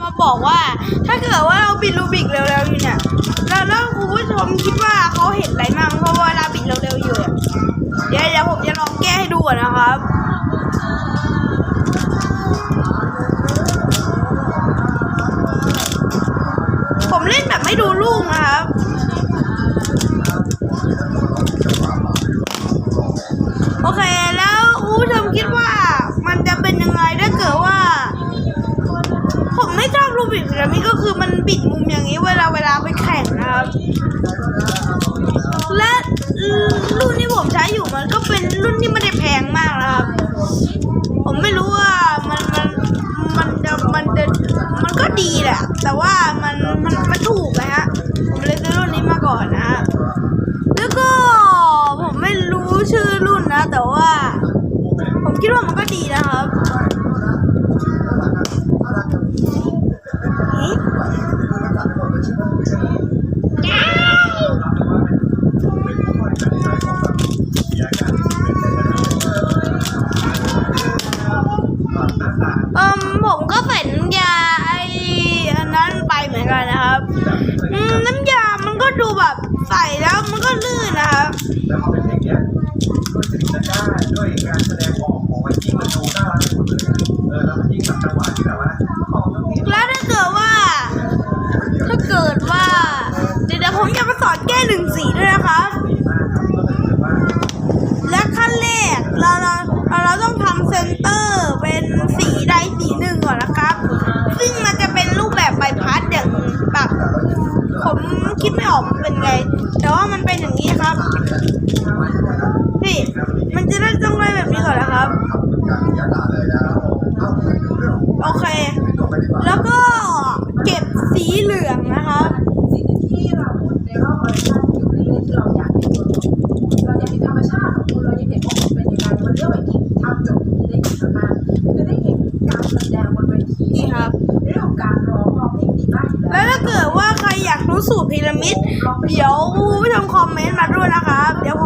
มาบอกว่าถ้าเกิดว่าเราบิดรูบิกเร็วๆอยู่เนี่ยแล้วแล้วคุณผู้ชมคิดว่าเขาเห็นอะไรมั่งเพราะว่าเราบิดเร็วๆอยู่อะเดี๋ยวเดี๋ยวผมจะลองแก้ให้ดูนะครับผมเล่นแบบไม่ดูลูกนะครับ โอเค แล้วคุณผู้ชมคิดว่ามันจะเป็นยังไงถ้าเกิดว่า ผมไม่ชอ บรูปบิดพีระมิดก็คือมันบิดมุมอย่างนี้เวลาเวลาไปแข่งนะครับ และรุ่นที่ผมใช้อยู่มันก็เป็นรุ่นที่ไม่ได้แพงมากนะครับ ผมไม่รู้ว่ามันมันมันจะมันจะมันก็ดีแหละ แต่ว่ามันมันมันถูกนะฮะผมเลยซื้อรุ่นนี้มาก่อนนะ แล้วก็ผมไม่รู้ชื่อรุ่นนะ แต่ว่า ผมคิดว่ามันก็ดีนะครับ ผมก็ใส่น้ำยาไอ้อันนั้นไปเหมือนกันนะครับอืมน้ำยา มันก็ดูแบบใส่แล้วมันก็ลื่นนะครับแล้วพอเป็นอย่างเงี้ยก็ถึงจะได้ด้วยการแสดงออกของมันยิ่งมันดูน่ารักไปหมดเลยอะเออแล้วมันยิ่งแบบจังหวะที่แบบว่าออกตรงนี้แล้วถ้าเกิดว่า ถ้าเกิดว่าเดี๋ยวเดี๋ยวผมจะมาสอนแก้หนึ่งสีด้วยนะครับดีมากครับ อกเป็นไง แต่ว่ามันเป็นอย่างนี้ครับ นี่ มันจะได้ต้องได้แบบนี้ก่อนนะครับการเสียดายเลยนะเอ้าเรื่องโอเคต่อไปดีกว่าแล้วก็เก็บสีเหลืองนะครับสิ่งที่เราพูดในรอเวอร์ชันอยู่ในเรื่องที่เราอยากเห็นตัวตนเราอยากเห็นธรรมชาติของคุณเราอยากเห็นว่าคุณเป็นยังไงวันเรื่องแบบนี้ทำจบที่ได้เห็นมากๆคือได้เห็นการแสดงบนเวทีนี่ครับเรื่องของการร้องร้องเพลงดีมากอยู่แล้วถ้าเกิดว่าใครอยากรู้ สู่พีระมิด เดี๋ยวผู้ชมคอมเมนต์มาด้วยนะครับ เดี๋ยวผม